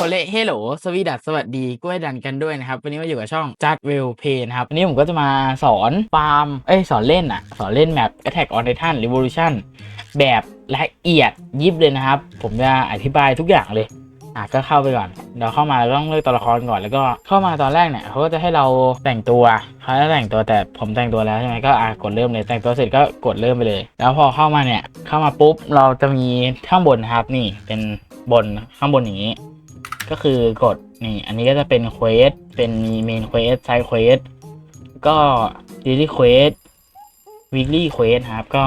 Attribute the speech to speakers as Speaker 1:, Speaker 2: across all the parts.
Speaker 1: โคเลเฮลโหลสวีดัสสวัสดีกล้วยดันกันด้วยนะครับ วันนี้มาอยู่กับช่องจัดเวลเพย์นครับ วันนี้ผมก็จะมาสอนฟาร์ม เอ้ย สอนเล่นอะสอนเล่นแมป Attack on Titan Revolution แบบละเอียดยิบเลยนะครับ ผมจะอธิบายทุกอย่างเลยอะก็เข้าไปก่อนเดี๋ยวเข้ามาเราต้องเลือกตัวละครก่อนแล้วก็เข้ามาตอนแรกเนี่ยเขาก็จะให้เราแต่งตัวเขาจะแต่งตัวแต่ผมแต่งตัวแล้วใช่ไหมก็อะกดเริ่มเลยแต่งตัวเสร็จก็กดเริ่มไปเลย แล้วพอเข้ามาเนี่ยเข้ามาปุ๊บเราจะมีข้างบนนะครับนี่เป็นบนข้างบนอย่างนี้ ก็คือกดนี่ อันนี้ก็จะเป็นเควสเป็นมีเมนเควสไซเควสก็ดีลี่เควสวีคลี่เควสครับ ก็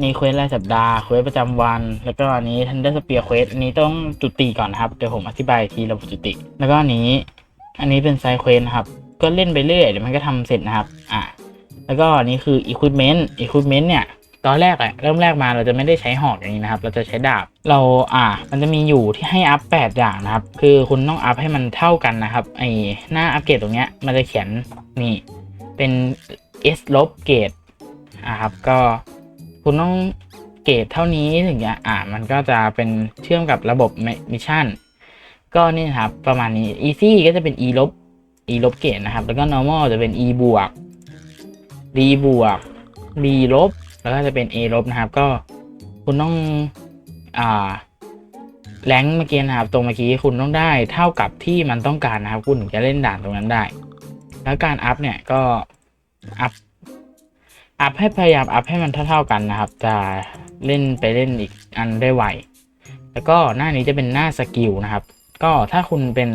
Speaker 1: นี่เควสรายสัปดาห์เควสประจำวัน แล้วก็อันนี้ทันเดอร์สเปียร์เควสอันนี้ต้องจุติก่อนครับ เดี๋ยวผมอธิบายอีกทีระบบจุติ แล้วก็อันนี้ อันนี้เป็นไซเควสครับ ก็เล่นไปเรื่อยเดี๋ยวมันก็ทำเสร็จนะครับ อะแล้วก็อันนี้คือ equipment equipment เนี่ย ตอนแรกอะเริ่มแรกมาเราจะไม่ได้ใช้หอกอย่างนี้นะครับ เราจะใช้ดาบ เราอ่า มันจะมีอยู่ที่ให้อัพ8อย่างนะครับ คือคุณต้องอัพให้มันเท่ากันนะครับไอหน้าอัพเกรดตรงเนี้ยมันจะเขียนนี่เป็น S ลบเกรดอ่าครับ ก็คุณต้องเกรดเท่านี้ถึงจะอ่ามันก็จะเป็นเชื่อมกับระบบมิชชั่นก็นี่นะครับประมาณนี้ easy ก็จะเป็น e ลบ e ลบเกรดนะครับ แล้วก็ normal จะเป็น e บวก d บวก b ลบ แล้วก็จะเป็น A ลบนะครับ ก็คุณต้องอ่าแรงเมื่อกี้นะครับ ตรงเมื่อกี้คุณต้องได้เท่ากับที่มันต้องการนะครับ คุณถึงจะเล่นด่านตรงนั้นได้ แล้วการอัพเนี่ยก็อัพอัพให้พยายามอัพให้มันเท่าๆกันนะครับ จะเล่นไปเล่นอีกอันได้ไวแล้วก็หน้านี้จะเป็นหน้าสกิลนะครับ ก็ถ้าคุณเป็น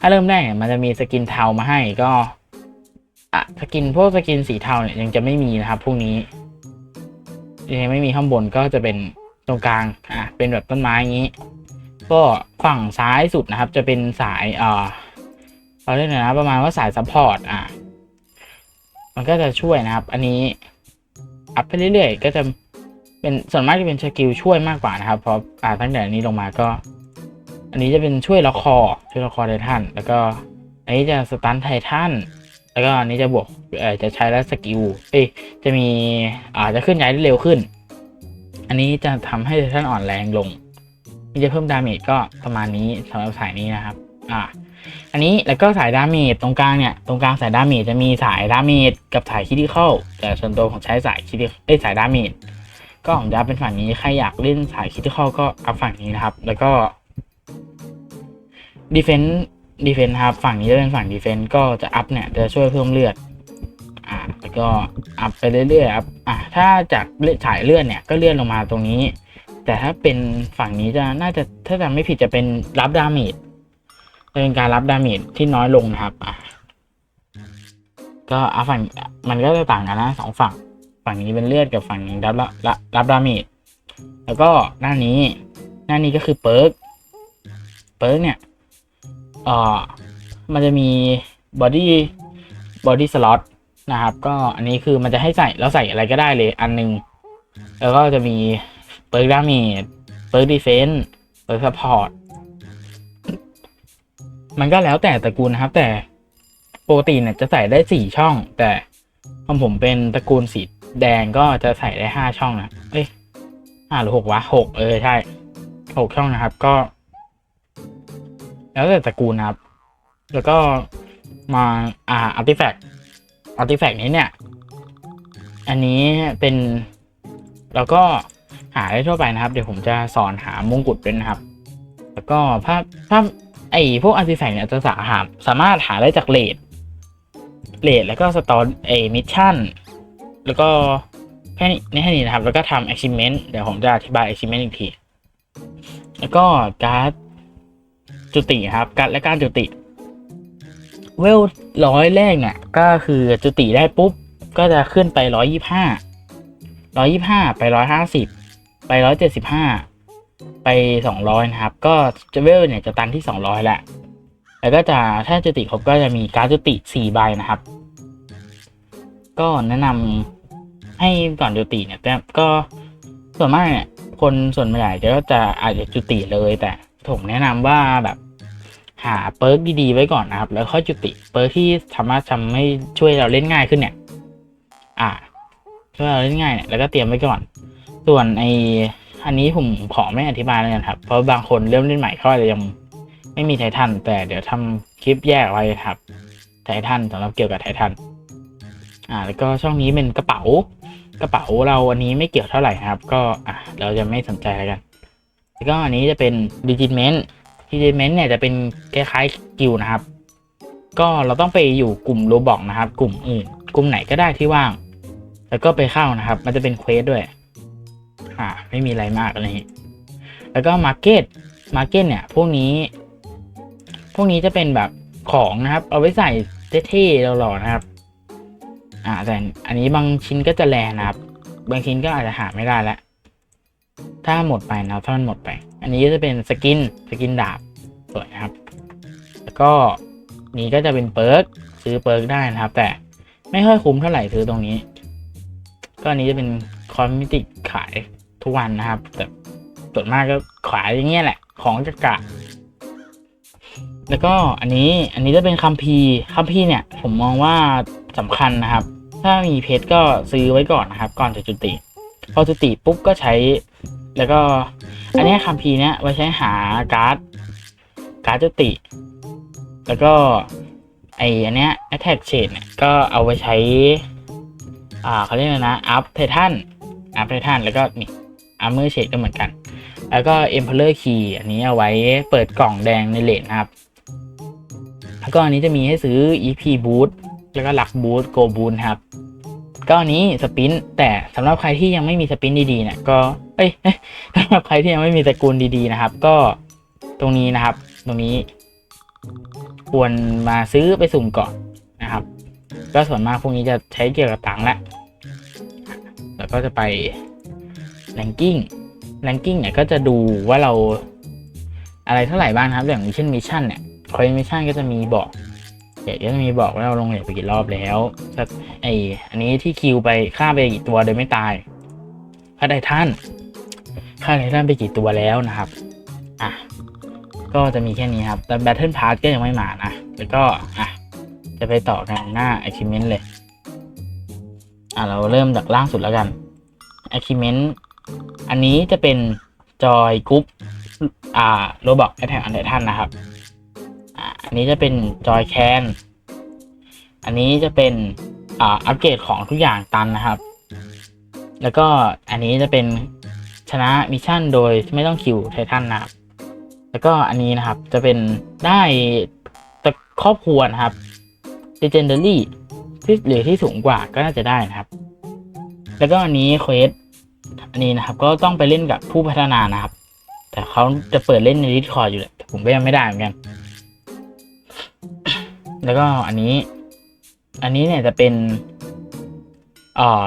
Speaker 1: ถ้าเริ่มแรกเนี่ยมันจะมีสกินเทามาให้ก็อะสกินพวกสกินสีเทาเนี่ยยังจะไม่มีนะครับพวกนี้ ยังไม่มีข้างบนก็จะเป็นตรงกลางอะเป็นแบบต้นไม้อย่างนี้ ก็ฝั่งซ้ายสุดนะครับ จะเป็นสายเอ่อเราเรียกหน่ยนะประมาณว่าสายซัพพอร์ตอะมันก็จะช่วยนะครับ อันนี้อัพไปเรื่อยๆ ก็จะเป็นส่วนมากจะเป็นสกิลช่วยมากกว่านะครับ เพราะอ่าตั้งแต่อันนี้ลงมาก็ อันนี้จะเป็นช่วยละคอช่วยละคอไททันแล้วก็ อันนี้จะสตันไททัน แล้วก็อันนี้จะบวกเอ่อจะใช้แล้วสกิลเอ้ยจะมีอาจจะขึ้นย้ายได้เร็วขึ้น อันนี้จะทำให้ททันอ่อนแรงลงนี่จะเพิ่มดาเมจก็ประมาณนี้สำหรับสายนี้นะครับ อ่า อันนี้แล้วก็สายดาเมจตรงกลางเนี่ยตรงกลางสายดาเมจจะมีสายดาเมจกับสายคิด i เข้าแต่ส่วนตัวผมใช้สายคิด i เอ้ยสายดาเมจก็ผมจะเป็นฝั่งนี้ใครอยากเล่นสายคิด i เข้าก็อัพฝั่งนี้นะครับ แล้วก็ดีเฟนต์ ดีเฟนต์ครับฝั่งนี้จะเป็นฝั่งดีเฟนต์ก็จะอัพเนี่ยจะช่วยเพิ่มเลือดอ่าแล้วก็อัพไปเรื่อยๆครับอ่าถ้าจากเลือดสายเลือดเนี่ยก็เลื่อนลงมาตรงนี้ แต่ถ้าเป็นฝั่งนี้จะน่าจะถ้าจำไม่ผิดจะเป็นรับดาเมจจะเป็นการรับดาเมจที่น้อยลงนะครับอ่าก็อะฝั่งมันก็จะต่างกันนะสองฝั่ง ฝั่งนี้เป็นเลือดกับฝั่งนี้รับรับรับรับดาเมจแล้วก็หน้านี้หน้านี้ก็คือเปิร์กเปิร์กเนี่ย เอ่อมันจะมีบอดี้บอดี้สล็อตนะครับ ก็อันนี้คือมันจะให้ใส่แล้วใส่อะไรก็ได้เลยอันหนึง แล้วก็จะมีเปิร์กดาเมจเปิร์กดีเฟนส์เปิร์กซัพพอร์ตมันก็แล้วแต่ตระกูลนะครับ แต่ปกติเนี่ยจะใส่ได้สี่ช่อง แต่ของผมเป็นตระกูลสีแดงก็จะใส่ได้ห้าช่องนะเอ้ยห้าหรือหกวะหกเออใช่หกช่องนะครับ ก็ แล้วแต่ตระกูลนะครับ แล้วก็มาอ่าอาร์ติแฟกต์อาร์ติแฟกต์นี้เนี่ย อันนี้เป็นเราก็หาได้ทั่วไปนะครับ เดี๋ยวผมจะสอนหามงกุฎด้วยนะครับ แล้วก็ภาพภาไอพวกอาร์ติแฟกต์เนี่ยจะสาหาสามารถหาได้จากเลดเลดแล้วก็สตอรเอมิชชั่น แล้วก็แค่นี้แค่นี้นะครับ แล้วก็ทำ achievement เดี๋ยวผมจะอธิบาย achievement อีกที แล้วก็การ์ด จุติครับ การ์ดและการจุติ เวลร้อยแรกเนี่ย ก็คือจุติได้ปุ๊บ ก็จะขึ้นไปร้อยยี่ห้าร้อยยี่ห้าไปร้อยห้าสิบไปร้อยเจ็ดสิบห้าไปสองร้อยนะครับ ก็จะเวลเนี่ยจะตันที่สองร้อยแหละ แล้วก็จะถ้าจุติครบก็จะมีการจุติสี่ใบนะครับ ก็แนะนำให้ก่อนจุติเนี่ยแต่ก็ส่วนมากเนี่ยคนส่วนใหญ่ก็จะอาจจะจุติเลยแต่ ผมแนะนำว่าแบบหาเปิร์กดีๆไว้ก่อนนะครับ แล้วค่อยจุติเปิร์กที่สามารถทำให้ช่วยเราเล่นง่ายขึ้นเนี่ย อ่าช่วยเราเล่นง่ายเนี่ยแล้วก็เตรียมไว้ก่อน ส่วนไออันนี้ผมขอไม่อธิบายแล้วกันครับ เพราะบางคนเริ่มเล่นใหม่เขาอาจจะยังไม่มีไททันแต่เดี๋ยวทำคลิปแยกไว้ครับไททันสำหรับเกี่ยวกับไททันอ่า แล้วก็ช่องนี้เป็นกระเป๋า กระเป๋าเราอันนี้ไม่เกี่ยวเท่าไหร่ครับ ก็อะเราจะไม่สนใจแล้วกัน แล้วก็อันนี้จะเป็นดิจิเมนต์ดิจิเมนต์เนี่ยจะเป็นคล้ายๆกิลนะครับ ก็เราต้องไปอยู่กลุ่มโรบอกนะครับ กลุ่มอื่น กลุ่มไหนก็ได้ที่ว่าง แล้วก็ไปเข้านะครับ มันจะเป็นเควสด้วย อ่า ไม่มีอะไรมากอะไรอย่างนี้แล้วก็มาร์เก็ตมาร์เก็ตเนี่ย พวกนี้ พวกนี้จะเป็นแบบของนะครับ เอาไว้ใส่เท่ๆหล่อๆนะครับ อ่าแต่อันนี้บางชิ้นก็จะแรงนะครับ บางชิ้นก็อาจจะหาไม่ได้แล้ว ถ้าหมดไปนะครับถ้ามันหมดไป อันนี้ก็จะเป็นสกินสกินดาบสวยนะครับ แล้วก็นี้ก็จะเป็นเปิร์กซื้อเปิร์กได้นะครับ แต่ไม่ค่อยคุ้มเท่าไหร่ซื้อตรงนี้ ก็อันนี้จะเป็นคอมมิติขายทุกวันนะครับ แต่ส่วนมากก็ขายอย่างเงี้ยแหละ ของกะกะ แล้วก็อันนี้อันนี้จะเป็นคัมภีร์คัมภีร์เนี่ย ผมมองว่าสำคัญนะครับ ถ้ามีเพชรก็ซื้อไว้ก่อนนะครับ ก่อนจะจุติ พอจุติปุ๊บก็ใช้ แล้วก็ อันนี้คัมภีร์เนี้ยไว้ใช้หาการ์ด การ์ดจุติ แล้วก็ไออันเนี้ย attack shade เนี่ยก็เอาไว้ใช้ อ่าเขาเรียกอะไรนะ up titan up titan แล้วก็นี่ armor shade ก็เหมือนกัน แล้วก็ emperor key อันนี้เอาไว้เปิดกล่องแดงในเลนนะครับ แล้วก็อันนี้จะมีให้ซื้อ EP boot แล้วก็หลัก boot go boot นครับ ก็อันนี้สปินแต่สำหรับใครที่ยังไม่มีสปินดีๆเนี่ยก็ เอ้ยสำหรับใครที่ยังไม่มีตระกูลดีๆนะครับ ก็ตรงนี้นะครับ ตรงนี้ ควรมาซื้อไปสุ่มก่อนนะครับ ก็ส่วนมากพวกนี้จะใช้เกี่ยวกับตังค์แหละแล้วก็จะไป ranking ranking เนี่ยก็จะดูว่าเราอะไรเท่าไหร่บ้างนะครับ อย่างเช่นมิชชั่นเนี่ยคอยมิชชั่นก็จะมีบอกเดี๋ยวก็จะมีบอกว่าเราลงเหรียญไปกี่รอบแล้วไออันนี้ที่คิวไปฆ่าไปกี่ตัวโดยไม่ตายฆ่าไดททัน ฆ่าไททันไปกี่ตัวแล้วนะครับอะก็จะมีแค่นี้ครับ แต่ Battle Pass ก็ยังไม่มานะ แล้วก็อะจะไปต่อกันหน้า Achievement เลย อะเราเริ่มจากล่างสุดแล้วกัน Achievement อันนี้จะเป็นจอยกรุ๊ปอ่าโรบอกแอทแทกอันเดอร์ทันนะครับอ่าอันนี้จะเป็นจอยแคนอันนี้จะเป็นอ่าอัปเกรดของทุกอย่างตันนะครับ แล้วก็อันนี้จะเป็น ชนะมิชชั่นโดยไม่ต้องคิวไททันนะครับ แล้วก็อันนี้นะครับจะเป็นได้แต่ครอบครัวนะครับ Legendary ที่หรือที่สูงกว่าก็น่าจะได้นะครับ แล้วก็อันนี้เควสอันนี้นะครับ ก็ต้องไปเล่นกับผู้พัฒนานะครับ แต่เขาจะเปิดเล่นใน Discord อยู่แหละแต่ผมก็ยังไม่ได้เหมือนกัน แล้วก็อันนี้ อันนี้เนี่ยจะเป็นเอ่อ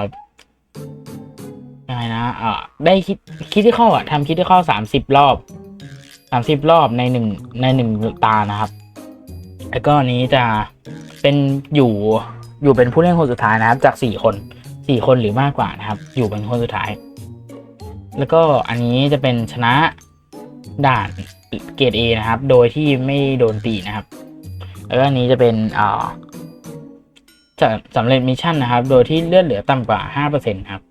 Speaker 1: ไงนะเอ่อได้คิดคิดที่ข้ออะทำคิดที่ข้อสามสิบรอบสามสิบรอบในหนึ่งในหนึ่งตานะครับ แล้วก็อันนี้จะเป็นอยู่อยู่เป็นผู้เล่นคนสุดท้ายนะครับ จากสี่คนสี่คนหรือมากกว่านะครับ อยู่เป็นคนสุดท้าย แล้วก็อันนี้จะเป็นชนะด่านเกรด A นะครับ โดยที่ไม่โดนตีนะครับ แล้วก็อันนี้จะเป็นอ่าจะสำเร็จมิชชั่นนะครับ โดยที่เลือดเหลือต่ำกว่าห้าเปอร์เซ็นต์ครับ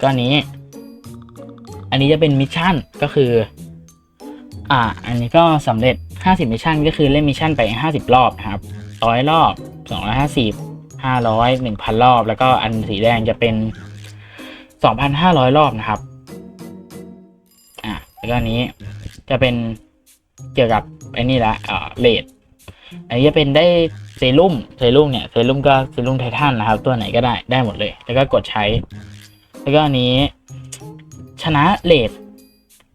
Speaker 1: ก็อันนี้ อันนี้จะเป็นมิชชั่นก็คือ อ่า อันนี้ก็สำเร็จ 50มิชชั่นก็คือเล่นมิชชั่นไป 50 รอบนะครับร้อยรอบ 250 500 1,000 รอบ แล้วก็อันสีแดงจะเป็น 2,500 รอบนะครับ อ่าแล้วก็นนี้จะเป็นเกี่ยวกับไอ้นี่ละเอ่อเลดอันนี้จะเป็นได้เซรุ่มเซรุ่มเนี่ยเซรุ่มก็เซรุ่มไททันนะครับ ตัวไหนก็ได้ได้หมดเลย แล้วก็กดใช้ แล้วก็อันนี้ ชนะเลด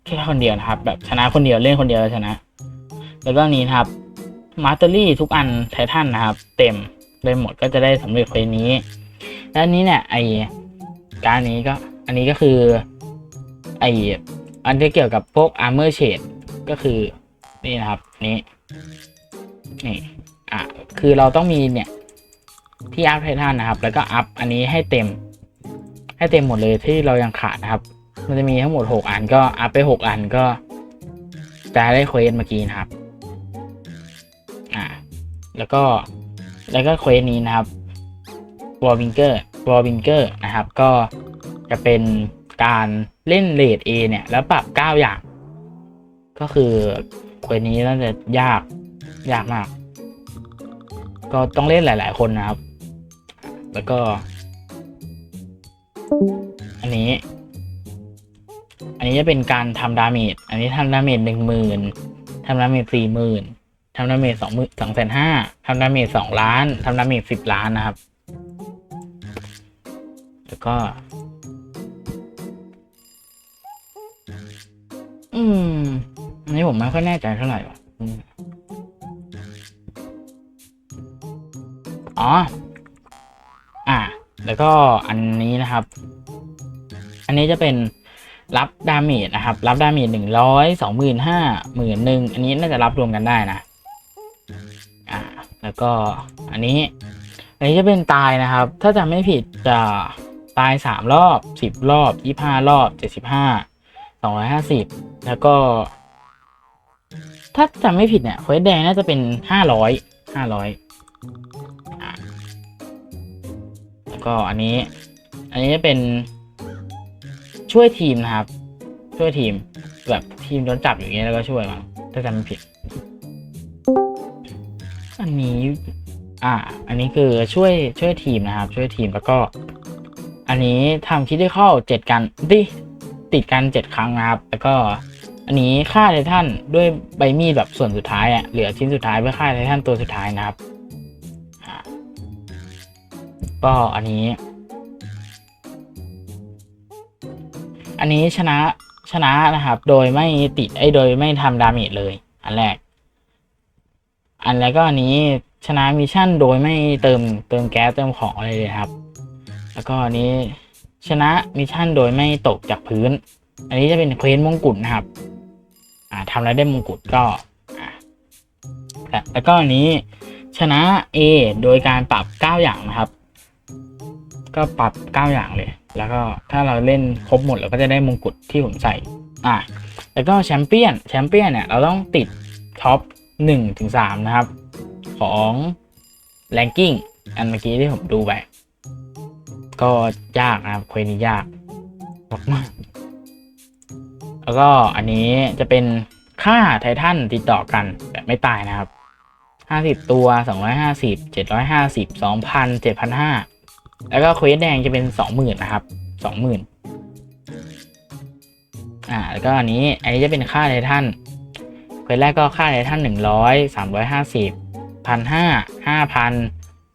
Speaker 1: แค่คนเดียวนะครับ แบบชนะคนเดียวเล่นคนเดียวแล้วชนะ แล้วก็นี้นะครับมาสเตอรี่ทุกอันไททันนะครับ เต็มเลยหมดก็จะได้สำเร็จเควสนี้ แล้วอันนี้เนี่ยไอการนี้ก็ อันนี้ก็คือไออันที่เกี่ยวกับพวก armor shade ก็คือนี่นะครับนี้นี่อะคือเราต้องมีเนี่ยที่อัพไททันนะครับ แล้วก็อัพอันนี้ให้เต็ม ให้เต็มหมดเลยที่เรายังขาดนะครับ มันจะมีทั้งหมดหกอันก็อัพไปหกอันก็จะได้เควสเมื่อกี้นะครับ อ่า แล้วก็แล้วก็เควสนี้นะครับวอลวิงเกอร์วอลวิงเกอร์นะครับ ก็จะเป็นการเล่นเลด A เนี่ย แล้วปรับ 9 อย่าง ก็คือเควสนี้น่าจะยากยากมาก ก็ต้องเล่นหลาย ๆ คนนะครับ แล้วก็ อันนี้ อันนี้จะเป็นการทำดาเมจ อันนี้ทำดาเมจหนึ่งหมื่นทำดาเมจสี่หมื่นทำดาเมจสองหมื่นสองแสนห้าทำดาเมจสองล้านทำดาเมจสิบล้านนะครับ แล้วก็ อืม อันนี้ผมไม่ค่อยแน่ใจเท่าไหร่ว่ะอืมอ๋อ อ่า แล้วก็อันนี้นะครับ อันนี้จะเป็นรับดาเมจนะครับ รับดาเมจหนึ่งร้อยสองหมื่นห้าหมื่นหนึ่งอันนี้น่าจะรับรวมกันได้นะ อ่า แล้วก็อันนี้ อันนี้จะเป็นตายนะครับ ถ้าจำไม่ผิดจะตายสามรอบสิบรอบยี่ห้ารอบเจ็ดสิบห้าสองร้อยห้าสิบแล้วก็ ถ้าจำไม่ผิดเนี่ยเควสแดงน่าจะเป็นห้าร้อยห้าร้อย ก็อันนี้ อันนี้จะเป็นช่วยทีมนะครับ ช่วยทีมแบบทีมโดนจับอยู่เงี้ยแล้วก็ช่วยมั้งถ้าจำไม่ผิด อันนี้ อ่า อันนี้คือช่วยช่วยทีมนะครับ ช่วยทีมแล้วก็ อันนี้ทำคิดได้เข้าเจ็ดกันดิติดกันเจ็ดครั้งนะครับ แล้วก็อันนี้ฆ่าไททันด้วยใบมีดแบบส่วนสุดท้ายอะ่ะเหลือชิ้นสุดท้ายเพื่อฆ่าไททันตัวสุดท้ายนะครับ ก็อันนี้ อันนี้ชนะชนะนะครับ โดยไม่ติดไอ้โดยไม่ทำดาเมจเลย อันแรก อันแล้วก็อันนี้ชนะมิชชั่นโดยไม่เติมเติมแก๊สเติมของอะไรเลยครับ แล้วก็อันนี้ชนะมิชชั่นโดยไม่ตกจากพื้น อันนี้จะเป็นเควสมงกุฎนะครับ อ่าทำแล้วได้มงกุฎก็แต่แล้วก็อันนี้ชนะ A โดยการปรับ 9 อย่างนะครับ ก็ปรับ 9 อย่างเลย แล้วก็ถ้าเราเล่นครบหมดเราก็จะได้มงกุฎที่ผมใส่ อ่าแล้วก็แชมเปี้ยน แชมเปี้ยนเนี่ยเราต้องติดท็อป1ถึง3นะครับ ของแรงกิ้งอันเมื่อกี้ที่ผมดูไป ก็ยากนะครับเควนี้ยากมากแล้วก็อันนี้จะเป็นค่าไททันติดต่อกันแบบไม่ตายนะครับ 50 ตัว 250 750 2,000 7,500 แล้วก็เควสแดงจะเป็น20,000นนะครับ20,000อ่าแล้วก็อันนี้อันนี้จะเป็นค่าไททันเควสแรกก็ค่าไททัน100 350พันห้าห้าพัน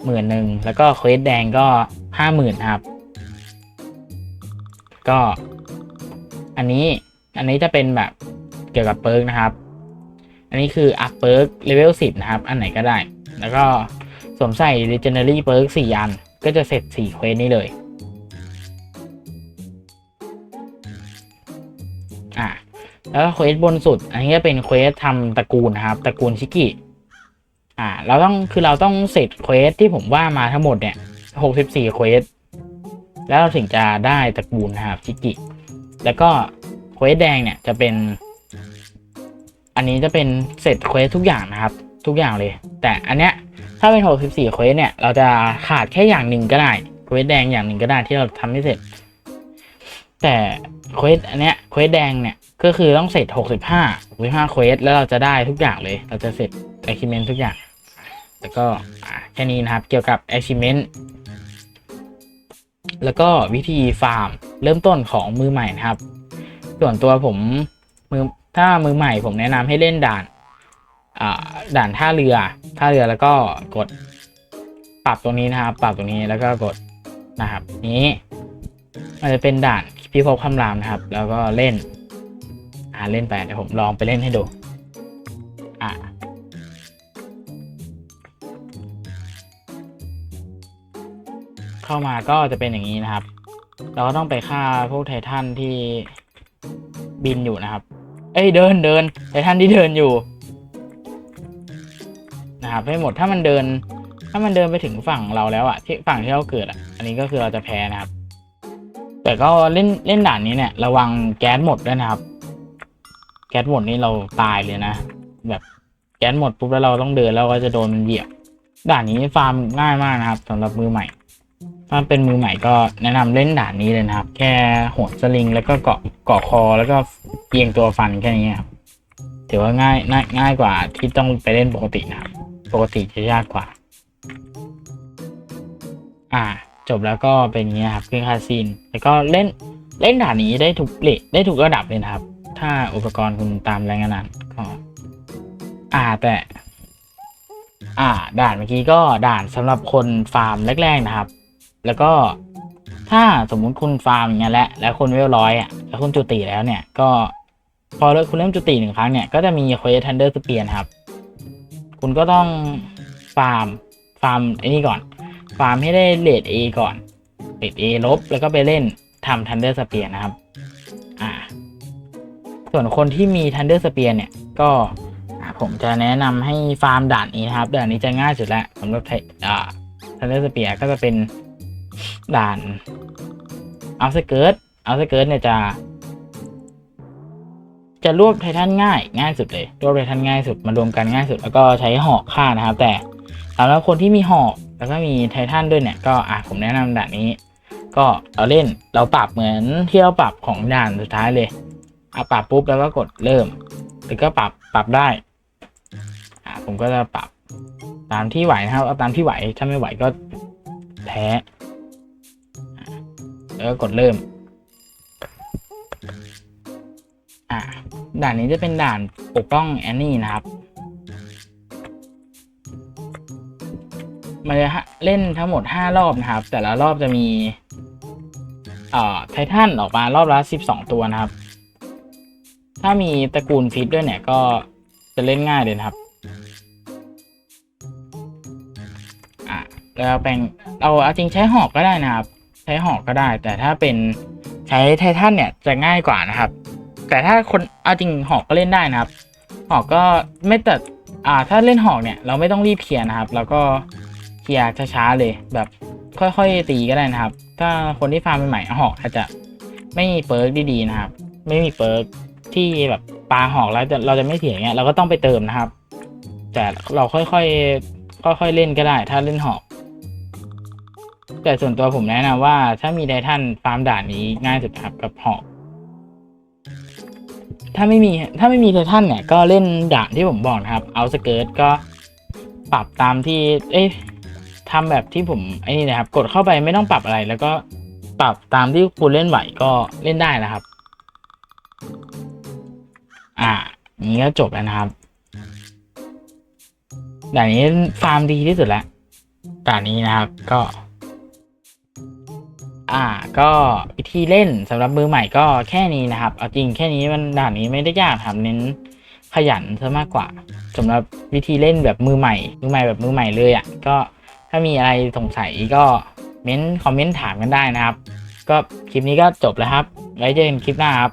Speaker 1: หมื่นหนึ่งแล้วก็เควสแดงก็ห้าหมื่นครับ ก็ อันนี้อันนี้จะเป็นแบบเกี่ยวกับเปิร์กนะครับ อันนี้คืออัพเปิร์กเลเวลสิบนะครับ อันไหนก็ได้ แล้วก็สวมใส่ legendary เปิร์กสี่อัน ก็จะเสร็จสี่เควสนี้เลยอะแล้วเควสบนสุด อันนี้ก็เป็นเควสทำตระกูลนะครับ ตระกูลชิกิอ่าเราต้องคือเราต้องเสร็จเควสที่ผมว่ามาทั้งหมดเนี่ยหกสิบสี่เควสแล้วเราถึงจะได้ตระกูลนะครับชิกิแล้วก็เควสแดงเนี่ยจะเป็น อันนี้จะเป็นเสร็จเควสทุกอย่างนะครับ ทุกอย่างเลย แต่อันเนี้ย ถ้าเป็นหกสิบสี่เควสเนี่ย เราจะขาดแค่อย่างหนึ่งก็ได้เควสแดงอย่างหนึ่งก็ได้ที่เราทำไม่เสร็จ แต่เควสอันเนี้ยเควสแดงเนี่ยก็คือต้องเสร็จหกสิบห้าหกสิบห้าเควสแล้วเราจะได้ทุกอย่างเลย เราจะเสร็จ achievement ทุกอย่าง แล้วก็แค่นี้นะครับเกี่ยวกับ achievement แล้วก็วิธีฟาร์มเริ่มต้นของมือใหม่นะครับ ส่วนตัวผมมือถ้ามือใหม่ผมแนะนำให้เล่นด่านอ่าด่านท่าเรือ ท่าเรือแล้วก็กดปรับตรงนี้นะครับ ปรับตรงนี้แล้วก็กดนะครับ นี้มันจะเป็นด่านพิภพคำรามนะครับ แล้วก็เล่น อ่าเล่นไปเดี๋ยวผมลองไปเล่นให้ดู อ่าเข้ามาก็จะเป็นอย่างนี้นะครับ เราก็ต้องไปฆ่าพวกไททันที่บินอยู่นะครับ เอ้ยเดินเดินไททันที่เดินอยู่ ครับให้หมดถ้ามันเดิน ถ้ามันเดินไปถึงฝั่งเราแล้วอะที่ฝั่งที่เราเกิดอะอันนี้ก็คือเราจะแพ้นะครับ แต่ก็เล่นเล่นด่านนี้เนี่ย ระวังแก๊สหมดด้วยนะครับ แก๊สหมดนี่เราตายเลยนะแบบแก๊สหมดปุ๊บแล้วเราต้องเดินแล้วก็จะโดนมันเหยียบด่านนี้ฟาร์มง่ายมากนะครับสำหรับมือใหม่ ถ้าเป็นมือใหม่ก็แนะนำเล่นด่านนี้เลยนะครับ แค่โหนสลิงแล้วก็เกาะเกาะคอแล้วก็เอียงตัวฟันแค่นี้ครับถือว่าง่ายง่ายง่ายกว่าที่ต้องไปเล่นปกตินะครับ ปกติจะยากกว่า อ่า จบแล้วก็เป็นอย่างนี้นะครับคือคาซีนแล้วก็เล่นเล่นด่านนี้ได้ทุกเลทได้ทุกระดับเลยนะครับ ถ้าอุปกรณ์คุณตามแรงขนาดก็อ่าแต่ อ่า ด่านเมื่อกี้ก็ด่านสำหรับคนฟาร์มแรกๆนะครับ แล้วก็ถ้าสมมุติคุณฟาร์มอย่างเงี้ยแหละแล้วคุณเวลร้อยอะแล้วคุณจุติแล้วเนี่ยก็พอเริ่มคุณเริ่มจุติหนึ่งครั้งเนี่ยก็จะมีเควสทันเดอร์สเปียนครับ คุณก็ต้องฟาร์มฟาร์มไอ้นี่ก่อน ฟาร์มให้ได้เลทเอก่อนเลทเอลบ แล้วก็ไปเล่นทำทันเดอร์สเปียนะครับ อ่า ส่วนคนที่มีทันเดอร์สเปียเนี่ย ก็อ่าผมจะแนะนำให้ฟาร์มด่านนี้นะครับ ด่านนี้จะง่ายสุดแล้วสำหรับไทอ่าทันเดอร์สเปียก็จะเป็นด่านเอาสเกิร์ตเอาสเกิร์ตเนี่ยจะ จะรวบไททันง่ายง่ายสุดเลยรวบไททันง่ายสุดมารวมกันง่ายสุดแล้วก็ใช้หอกฆ่านะครับ แต่สำหรับคนที่มีหอกแล้วก็มีไททันด้วยเนี่ยก็อะผมแนะนำด่านนี้ ก็เราเล่นเราปรับเหมือนที่เราปรับของด่านสุดท้ายเลยเอาปรับปุ๊บแล้วก็กดเริ่มหรือก็ปรับปรับได้อ่าผมก็จะปรับตามที่ไหวนะครับเอาตามที่ไหวถ้าไม่ไหวก็แพ้แล้วก็กดเริ่ม อ่าด่านนี้จะเป็นด่านปกป้องแอนนี่นะครับ มันจะเล่นทั้งหมด 5 รอบนะครับ แต่ละรอบจะมี เอ่อไททันออกมารอบละ 12 ตัวนะครับ ถ้ามีตระกูลฟิตด้วยเนี่ยก็จะเล่นง่ายเลยนะครับอะแล้วแปลงเราเอาจริงใช้หอกก็ได้นะครับ ใช้หอกก็ได้ แต่ถ้าเป็นใช้ไททันเนี่ยจะง่ายกว่านะครับ แต่ถ้าคนเอาจริงหอกก็เล่นได้นะครับ หอกก็ไม่แต่อ่าถ้าเล่นหอกเนี่ยเราไม่ต้องรีบเคลียร์นะครับ แล้วก็เคลียร์ช้าๆเลยแบบค่อยๆตีก็ได้นะครับ ถ้าคนที่ฟาร์มใหม่ๆเอาหอกอาจจะไม่มีเปิร์กดีๆนะครับ ไม่มีเปิร์กที่แบบปาหอกแล้วเราจะไม่เสียเงี้ยเราก็ต้องไปเติมนะครับ แต่เราค่อยๆค่อยๆเล่นก็ได้ ถ้าเล่นหอกแต่ส่วนตัวผมแนะนำว่าถ้ามีไดทันฟาร์มด่านนี้ง่ายสุดครับกับหอก ถ้าไม่มีถ้าไม่มีไททันเนี่ยก็เล่นด่านที่ผมบอกนะครับ เอาสเกิร์ตก็ปรับตามที่ เอ้ยทำแบบที่ผมไอ้นี่นะครับ กดเข้าไปไม่ต้องปรับอะไร แล้วก็ปรับตามที่คุณเล่นไหวก็เล่นได้นะครับ อ่าอย่างนี้ก็จบแล้วนะครับด่านนี้ฟาร์มดีที่สุดแล้วด่านนี้นะครับก็ อ่าก็วิธีเล่นสำหรับมือใหม่ก็แค่นี้นะครับ เอาจริงแค่นี้มันด่านนี้ไม่ได้ยากครับเน้นขยันซะมากกว่าสำหรับวิธีเล่นแบบมือใหม่ มือใหม่แบบมือใหม่เลยอะ่ะก็ถ้ามีอะไรสงสัยก็เม้นคอมเมนต์ถามกันได้นะครับ ก็คลิปนี้ก็จบแล้วครับไว้เจอกันคลิปหน้าครับ